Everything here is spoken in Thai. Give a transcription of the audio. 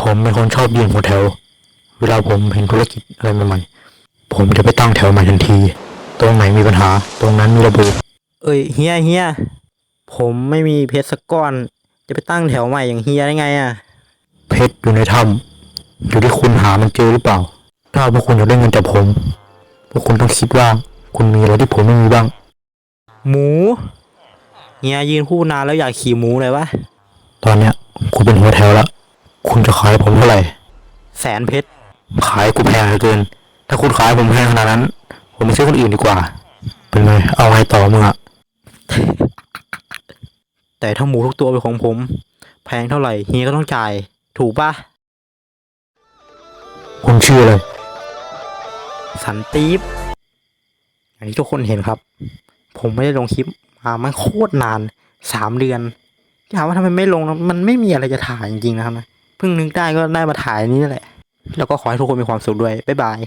ผมเป็นคนชอบยืนหัวแถว เวลาผมเห็นธุรกิจอะไรใหม่ๆผมจะไปตั้งแถวใหม่ทันที ตรงไหนมีปัญหา ตรงนั้นมีระเบิดเอ้ยเฮียเฮียผมไม่มีเพชรสักก้อน จะไปตั้งแถวใหม่อย่างเฮียได้ไงอะเพชรอยู่ในถ้ำอยู่ที่คุณหามันเจอหรือเปล่า ถ้าพวกคุณอยากได้เงินจากผม พวกคุณต้องคิดว่า คุณมีอะไรที่ผมไม่มีบ้าง หมูเฮียยืนคู่นานแล้วอยากขี่หมูเลยวะตอนเนี้ยคุณเป็นหัวแถวแล้วคุณจะขาย ผมเท่าไหร่ แสนเพชร ขายกูแพงเหลือเกิน ถ้าคุณขายผมแพงขนาดนั้น ผมไปซื้อคนอื่นดีกว่า เป็นไงเอาไงต่อมึงอะแต่ถ้าหมูทุกตัวเป็นของผม แพงเท่าไหร่เฮียก็ต้องจ่าย ถูกปะคุณชื่ออะไร สันตีฟอย่างที่ทุกคนเห็นครับ ผมไม่ได้ลงคลิปมามันโคตรนานสามเดือนถามว่าทำไมไม่ลงนะมันไม่มีอะไรจะถ่ายจริงๆนะครับนะ เพิ่งนึกได้ก็ได้มาถ่ายนี้แหละ แล้วก็ขอให้ทุกคนมีความสุขด้วย บ๊ายบาย